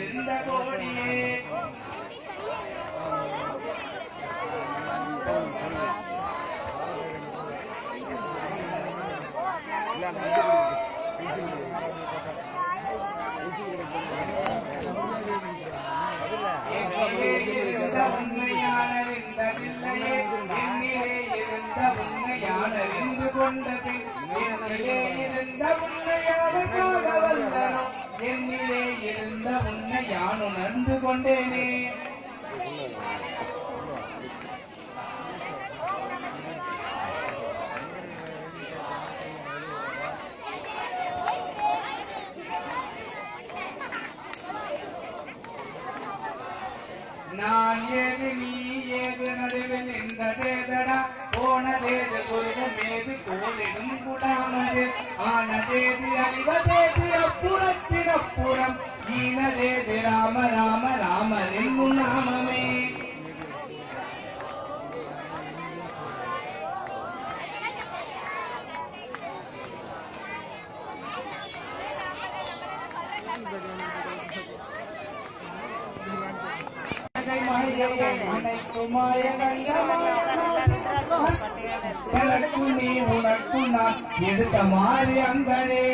இருந்த கோடியே உண்மையாளர் இந்த பிள்ளையே என்னிலே இருந்த உண்மையாளர் என்று கொண்ட பிள்ளை யான் கொண்டேனே நான் ஏது நீ ஏது நடுவில் நின்றதேதடா? போனதேது குருதமேது கோலிடும் குடாமது? ஆனதேது அறிவதேது அப்புறத்தின் அப்புறம் గోవిందదేది రామ రామ రామ నిన్ను నామమే. உனக்கு நான் எடுத்த மாதிரி அங்கனே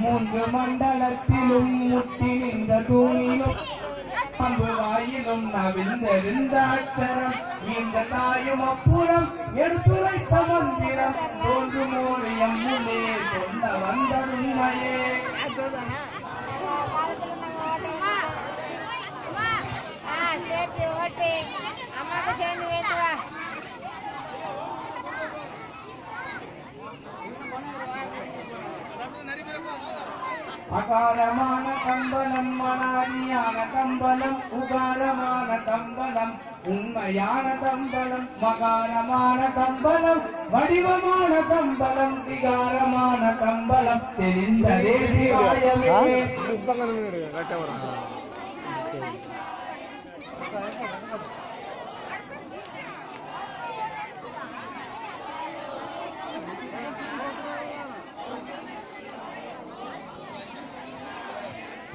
மூன்று மண்டலத்திலும் முட்டி நின்ற தூணிலும் பம்பு வாயிலும் நவிழ்ந்திருந்த அச்சரம் இந்த தாயும் அப்புறம் எடுத்துரைத்த மந்திரம் தோன்று மூலியம் முன்னே சொன்ன வந்த உண்மையே சேர்த்து ஓட்டு அம்மாவுக்கு சேர்ந்து வேண்டுவா. அகாரமான கம்பலம் மனாதியான கம்பலம் உகாரமான கம்பலம் உண்மையான கம்பலம் மகாரமான கம்பலம் வடிவமான கம்பலம் சிகாரமான கம்பலம் தெரிந்த தேசிய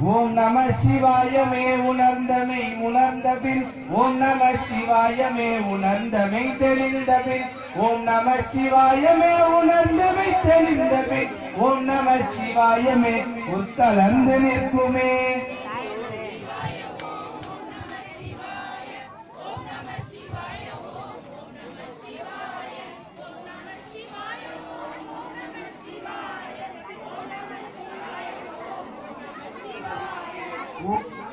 ஓம் நம சிவாயமே உணர்ந்தமை உணர்ந்த பின் ஓம் நம சிவாயமே உணர்ந்தமை தெளிந்த பின் ஓம் நம சிவாயமே உணர்ந்தமை தெளிந்த பின் ஓம் நம சிவாயமே உத்தலந்து நிற்குமே ஓம்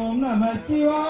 Om Namah Shivaya.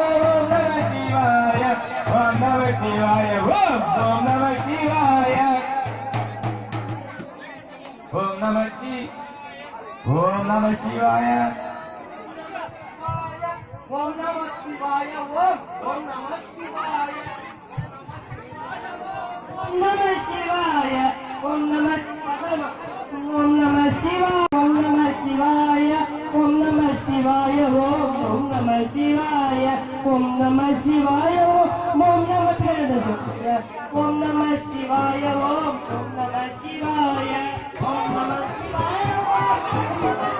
நம சிவாய ஓம் ஓம் நம சிவாய ஓம் நம சி ஓம் நம சிவாய ஓம் நம சிவாய ஓம் ஓம் நம சிவாய ஓம் நம சிவாய ஓம் நம சிவாய ஓம் நம சிவாய ஓம் நம சிவாய శివాయ ఓం ఓం నమ శివాయ ఓం నమ శివాయ ఓం ఓం నమ ఓం నమ శివాయ ఓం నమ శివాయ ఓం నమ శివాయ ఓం నమ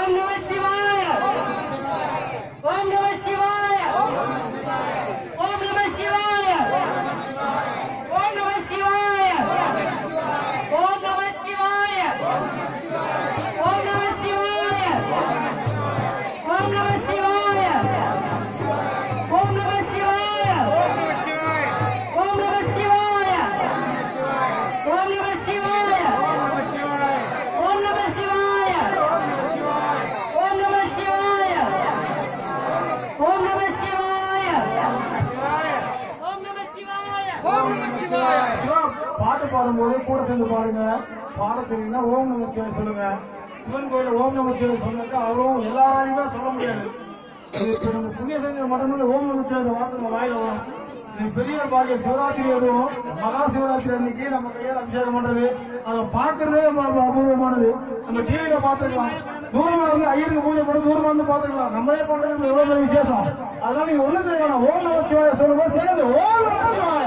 আমি নেমেছি பாடும்போது கூட சேர்ந்து பாருங்க பாட தெரியுங்கன்னா ஓம் நமஸ்காரம் சொல்லுங்க. சிவன் கோயில ஓம் நமஸ்காரம் சொன்னாக்கா அவரும் எல்லாராலையுமே சொல்ல முடியாது. இப்போ நம்ம மட்டும்தான் ஓம் நமஸ்காரம் வார்த்தை நம்ம வாயில பெரிய பாக்கிய சிவராத்திரி எதுவும் சிவராத்திரி அன்னைக்கு நம்ம கையால் அபிஷேகம் அதை பாக்குறதே ரொம்ப அபூர்வமானது. நம்ம டிவியில பாத்துக்கலாம் தூரமா இருந்து ஐயருக்கு பூஜை பண்ணி தூரமா இருந்து பாத்துக்கலாம் நம்மளே பண்றது எவ்வளவு விசேஷம்? அதனால நீங்க ஒண்ணு செய்யணும் ஓம் நமச்சிவாய சொல்லுங்க சேர்ந்து ஓம் நமச்சிவாய